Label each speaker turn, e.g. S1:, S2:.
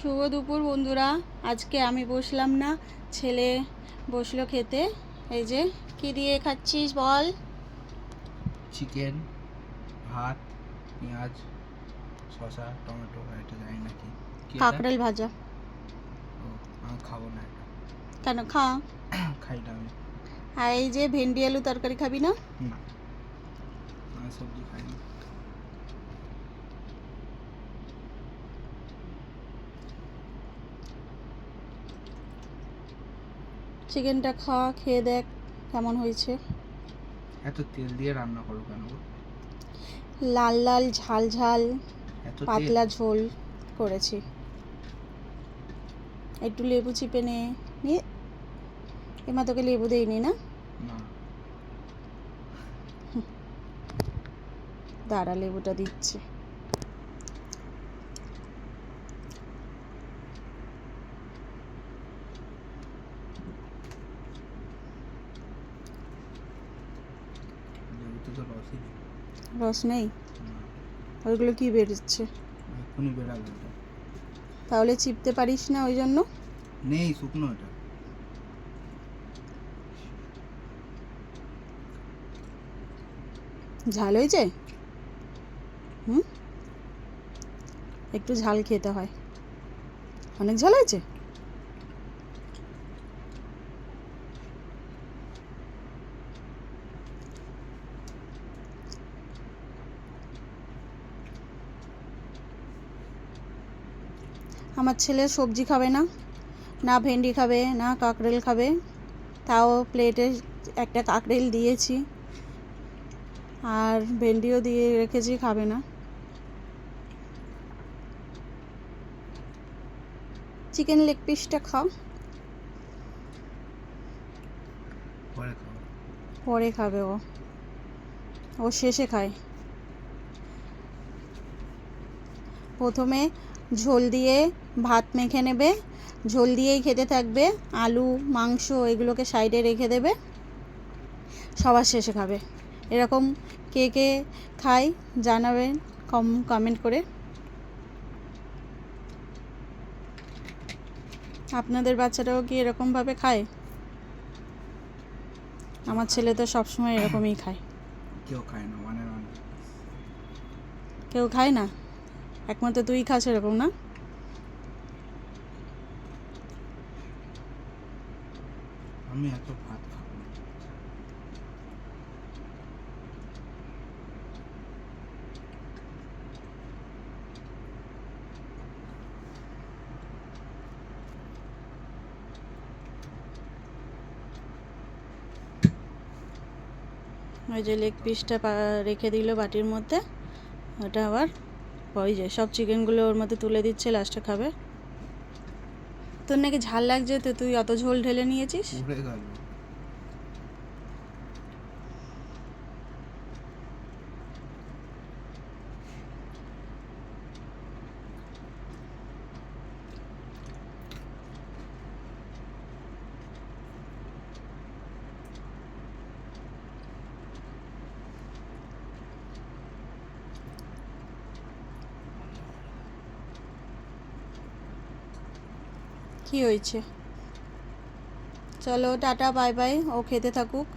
S1: শুভ দুপুর বন্ধুরা। আজকে আমি বসলাম না ছেলে বসল খেতে। এই যে কি দিয়ে খাচ্ছিস বল?
S2: চিকেন ভাত পেঁয়াজ শসা টমেটো এটা জানি না কি।
S1: কাঁকড়াল ভাজা।
S2: আমি খাব না
S1: কেন খা?
S2: খাই না আমি।
S1: আর এই যে ভেন্ডি আলু তরকারি খাবি না?
S2: না সবজি খাই না।
S1: চিকেনটা খা খেয়ে দেখ কেমন হয়েছে।
S2: এত তেল দিয়ে রান্না করো কেন
S1: লাল লাল ঝাল ঝাল পাতলা ঝোল করেছি। একটু লেবু চিপে নে নিয়ে এমা তোকে লেবু দেয়নি না?
S2: না।
S1: দাঁড়া লেবুটা দিচ্ছে।
S2: তো রসই নেই।
S1: রস নেই? ওইগুলো কি বেরোচ্ছে?
S2: বেড়াবে এটা
S1: তাহলে চিপতে পারিস না ওই জন্য?
S2: নেই শুকনো এটা।
S1: ঝাল হয়েছে? হুম? একটু ঝাল খেতে হয়। অনেক ঝাল হয়েছে? আমার ছেলে সবজি খাবে না না ভেন্ডি খাবে না কাঁকরেল খাবে। তাও প্লেটে একটা কাঁকরেল দিয়েছি। আর ভেন্ডিও দিয়ে রেখেছি খাবে না। চিকেন লেগ পিসটা খাও।
S2: পরে
S1: পরে খাবে ও। ও শেষে খায়। প্রথমে ঝোল দিয়ে ভাত মেখে নেবে। ঝোল দিয়েই খেতে থাকবে। আলু মাংস এগুলোকে সাইডে রেখে দেবে। সবার শেষে খাবে। এরকম কে কে খায় জানাবেন কম কমেন্ট করে। আপনাদের বাচ্চারাও কি এরকমভাবে খায়? আমার ছেলে তো সবসময় এরকমই খায়।
S2: কেউ খায় না মানে মানে।
S1: কেউ খায় না? একমাত্র তুই খাস এরকম না?
S2: আমি এত ভাত খাব
S1: ওই যে লেগ পিসটা রেখে দিল বাটির মধ্যে ওটা আবার ওই যে সব চিকেনগুলো ওর মধ্যে তুলে দিচ্ছে লাস্টে খাবে। তোর নাকি ঝাল লাগছে, তো তুই অত ঝোল ঢেলে নিয়েছিস? কি হয়েছে? চলো টাটা বাই বাই ও খেতে থাকুক।